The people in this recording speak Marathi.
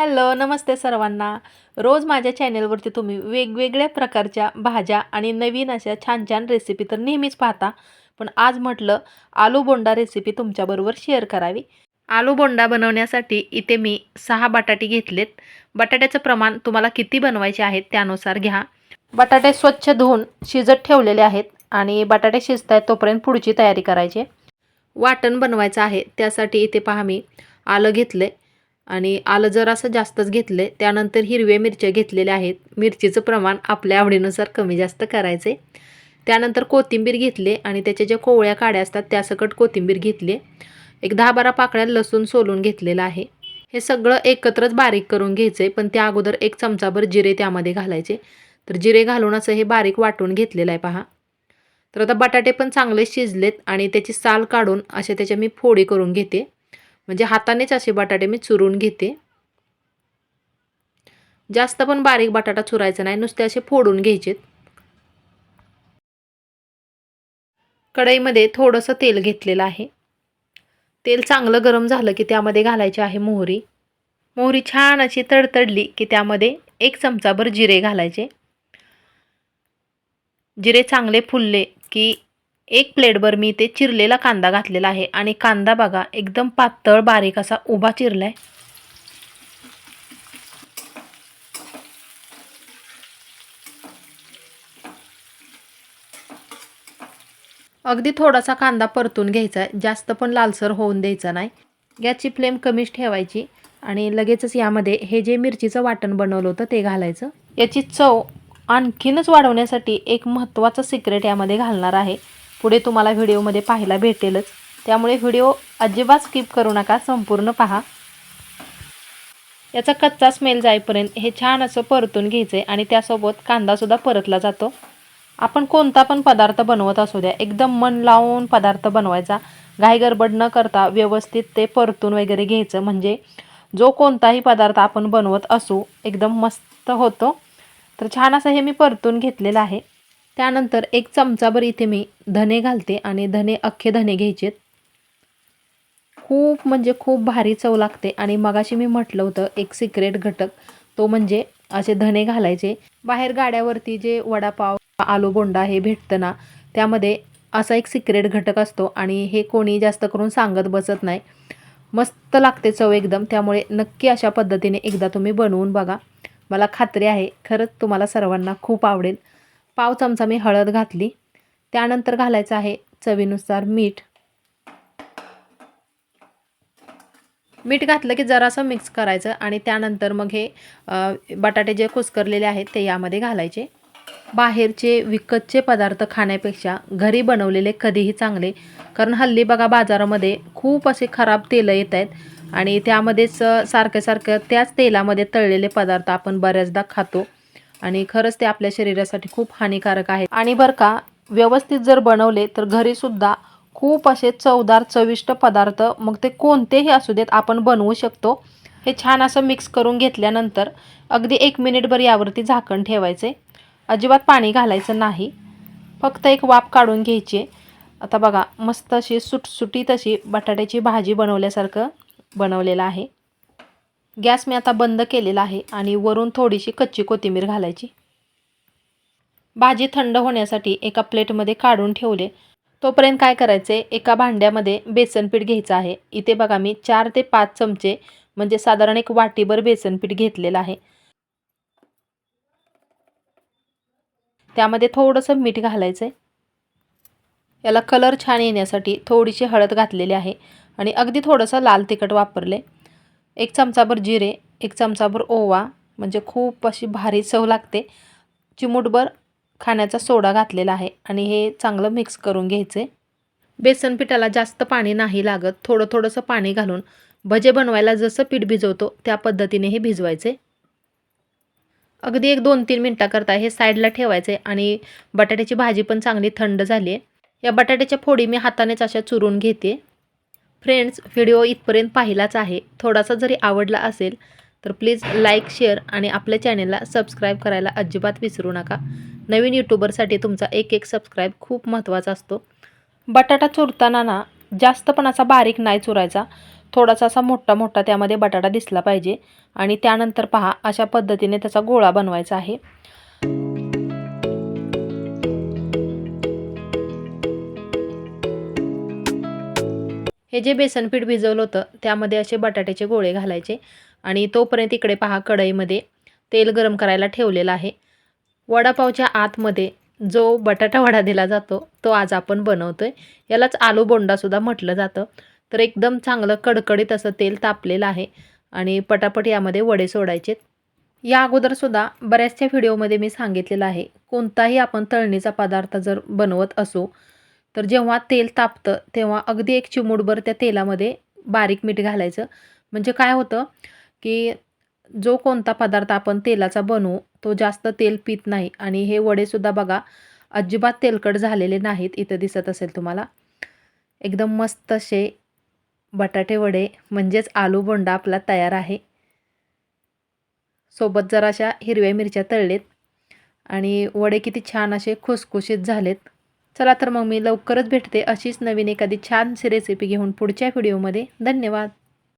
हॅलो नमस्ते सर्वांना. रोज माझ्या चॅनेलवरती तुम्ही वेगवेगळ्या प्रकारच्या भाज्या आणि नवीन अशा छान छान रेसिपी तर नेहमीच पाहता. पण आज म्हटलं आलू बोंडा रेसिपी तुमच्याबरोबर शेअर करावी. आलू बोंडा बनवण्यासाठी इथे मी सहा बटाटे घेतलेत. बटाट्याचं प्रमाण तुम्हाला किती बनवायचे आहेत त्यानुसार घ्या. बटाटे स्वच्छ धुवून शिजत ठेवलेले आहेत आणि बटाटे शिजत आहेत तोपर्यंत पुढची तयारी करायची. वाटण बनवायचं आहे त्यासाठी इथे पहा मी आलं घेतलं आणि आलं जर असं जास्तच घेतलं त्यानंतर हिरव्या मिरच्या घेतलेल्या आहेत. मिरचीचं प्रमाण आपल्या आवडीनुसार कमी जास्त करायचे त्यानंतर कोथिंबीर घेतले आणि त्याच्या ज्या कोवळ्या काड्या असतात त्यासकट कोथिंबीर घेतली. एक दहा बारा पाकळ्या लसूण सोलून घेतलेलं आहे. हे सगळं एकत्रच बारीक करून घ्यायचं आहे पण त्या अगोदर एक चमचाभर जिरे त्यामध्ये घालायचे. तर जिरे घालून असं हे बारीक वाटून घेतलेलं आहे पहा. तर आता बटाटे पण चांगले शिजलेत आणि त्याची साल काढून असे त्याच्या मी फोडी करून घेते. म्हणजे हातानेच असे बटाटे मी चुरून घेते. जास्त पण बारीक बटाटा चुरायचा नाही नुसते असे फोडून घ्यायचेत. कढईमध्ये थोडंसं तेल घेतलेलं आहे. तेल चांगलं गरम झालं की त्यामध्ये घालायची आहे मोहरी. मोहरी छान अशी तडतडली की त्यामध्ये एक चमचाभर जिरे घालायचे. जिरे चांगले फुलले की एक प्लेटभर मी ते चिरलेला कांदा घातलेला आहे. आणि कांदा बघा एकदम पातळ बारीक असा उभा चिरला आहे अगदी थोडासा कांदा परतून घ्यायचा आहे. जास्त पण लालसर होऊन द्यायचा नाही. गॅसची फ्लेम कमीच ठेवायची. आणि लगेचच यामध्ये हे जे मिरचीचं वाटण बनवलं होतं ते घालायचं. याची चव आणखीनच वाढवण्यासाठी एक महत्त्वाचं सिक्रेट यामध्ये घालणार आहे. पुढे तुम्हाला व्हिडिओमध्ये पाहायला भेटेलच. त्यामुळे व्हिडिओ अजिबात स्किप करू नका संपूर्ण पहा. याचा कच्चा स्मेल जाईपर्यंत हे छान असं परतून घ्यायचं आहे आणि त्यासोबत कांदासुद्धा परतला जातो. आपण कोणता पण पदार्थ बनवत असू द्या एकदम मन लावून पदार्थ बनवायचा. घाई गडबड न करता व्यवस्थित ते परतून वगैरे घ्यायचं. म्हणजे जो कोणताही पदार्थ आपण बनवत असू एकदम मस्त होतो. तर छान असं हे मी परतून घेतलेलं आहे. त्यानंतर एक चमचाभर इथे मी धने घालते आणि धने अख्खे धने घ्यायचेत खूप म्हणजे खूप भारी चव लागते. आणि मगाशी मी म्हटलं होतं एक सिक्रेट घटक तो म्हणजे असे धने घालायचे. बाहेर गाड्यावरती जे वडापाव आलू बोंडा हे भेटतं ना त्यामध्ये असा एक सिक्रेट घटक असतो. आणि हे कोणी जास्त करून सांगत बसत नाही. मस्त लागते चव एकदम. त्यामुळे नक्की अशा पद्धतीने एकदा तुम्ही बनवून बघा. मला खात्री आहे खरंच तुम्हाला सर्वांना खूप आवडेल. पाव चमचा मी हळद घातली. त्यानंतर घालायचं आहे चवीनुसार मीठ. मीठ घातलं की जरासं मिक्स करायचं आणि त्यानंतर मग हे बटाटे जे कुस्करलेले आहेत ते यामध्ये घालायचे. बाहेरचे विकतचे पदार्थ खाण्यापेक्षा घरी बनवलेले कधीही चांगले कारण हल्ली बघा बाजारामध्ये खूप असे खराब तेलं येत आहेत आणि त्यामध्येच सारखं सारखं त्याच तेलामध्ये तळलेले पदार्थ आपण बऱ्याचदा खातो. आणि खरंच ते आपल्या शरीरासाठी खूप हानिकारक आहे. आणि बरं का व्यवस्थित जर बनवले तर घरीसुद्धा खूप असे चवदार चविष्ट पदार्थ मग ते कोणतेही असू देत आपण बनवू शकतो. हे छान असं मिक्स करून घेतल्यानंतर अगदी एक मिनिटभर यावरती झाकण ठेवायचे. अजिबात पाणी घालायचं नाही. फक्त एक वाफ काढून घ्यायची. आता बघा मस्त अशी सुटसुटीत अशी बटाट्याची भाजी बनवल्यासारखं बनवलेलं आहे. गॅस मी आता बंद केलेला आहे आणि वरून थोडीशी कच्ची कोथिंबीर घालायची. भाजी थंड होण्यासाठी एका प्लेटमध्ये काढून ठेवले. तोपर्यंत काय करायचे? एका भांड्यामध्ये बेसन पीठ घ्यायचं आहे. इथे बघा मी चार ते पाच चमचे म्हणजे साधारण एक वाटीभर बेसन पीठ घेतलेलं आहे. त्यामध्ये थोडंसं मीठ घालायचं आहे याला कलर छान येण्यासाठी थोडीशी हळद घातलेली आहे. आणि अगदी थोडंसं लाल तिखट वापरले. एक चमचाभर जिरे एक चमचाभर ओवा म्हणजे खूप अशी भारी चव लागते. चिमूटभर खाण्याचा सोडा घातलेला आहे आणि हे चांगलं मिक्स करून घ्यायचे. बेसन पिठाला जास्त पाणी नाही लागत. थोडं थोडंसं पाणी घालून भजे बनवायला जसं पीठ भिजवतो त्या पद्धतीने हे भिजवायचे. अगदी एक दोन तीन मिनटाकरता हे साईडला ठेवायचे आणि बटाट्याची भाजी पण चांगली थंड झाली आहे या बटाट्याच्या फोडी मी हातानेच अशा चुरून घेते. फ्रेंड्स व्हिडिओ इथपर्यंत पाहिलाच आहे. थोडासा जरी आवडला असेल तर प्लीज लाईक शेअर आणि आपल्या चॅनेलला सबस्क्राईब करायला अजिबात विसरू नका. नवीन यूट्यूबरसाठी तुमचा एक एक सबस्क्राईब खूप महत्त्वाचा असतो. बटाटा चुरताना ना जास्त पण असा बारीक नाही चुरायचा. थोडासा असा मोठा मोठा त्यामध्ये बटाटा दिसला पाहिजे. आणि त्यानंतर पहा अशा पद्धतीने त्याचा गोळा बनवायचा आहे. हे जे बेसनपीठ भिजवलं होतं त्यामध्ये असे बटाट्याचे गोळे घालायचे आणि तोपर्यंत इकडे पहा कढईमध्ये तेल गरम करायला ठेवलेलं आहे. वडापावच्या आतमध्ये जो बटाटा वडा दिला जातो तो आज आपण बनवतो आहे यालाच आलू बोंडासुद्धा म्हटलं जातं. तर एकदम चांगलं कडकडीत असं तेल तापलेलं आहे आणि पटापट यामध्ये वडे सोडायचे या अगोदरसुद्धा बऱ्याचशा व्हिडिओमध्ये मी सांगितलेलं आहे कोणताही आपण तळणीचा पदार्थ जर बनवत असो तर जेव्हा तेल तापतं तेव्हा अगदी एक चिमूटभर त्या तेलामध्ये बारीक मीठ घालायचं. म्हणजे काय होतं की जो कोणता पदार्थ आपण तेलाचा बनवू तो जास्त तेल पित नाही. आणि हे वडेसुद्धा बघा अजिबात तेलकट झालेले नाहीत. इथं दिसत असेल तुम्हाला. एकदम मस्त असे बटाटे वडे म्हणजेच आलू बोंडा आपला तयार आहे. सोबत जराशा हिरव्या मिरच्या तळलेत. आणि वडे किती छान असे खुसखुशीत झालेत. चला तर मग मी लवकरच भेटते अशीच नवीन एखादी छानशी रेसिपी घेऊन पुढच्या व्हिडिओमध्ये धन्यवाद.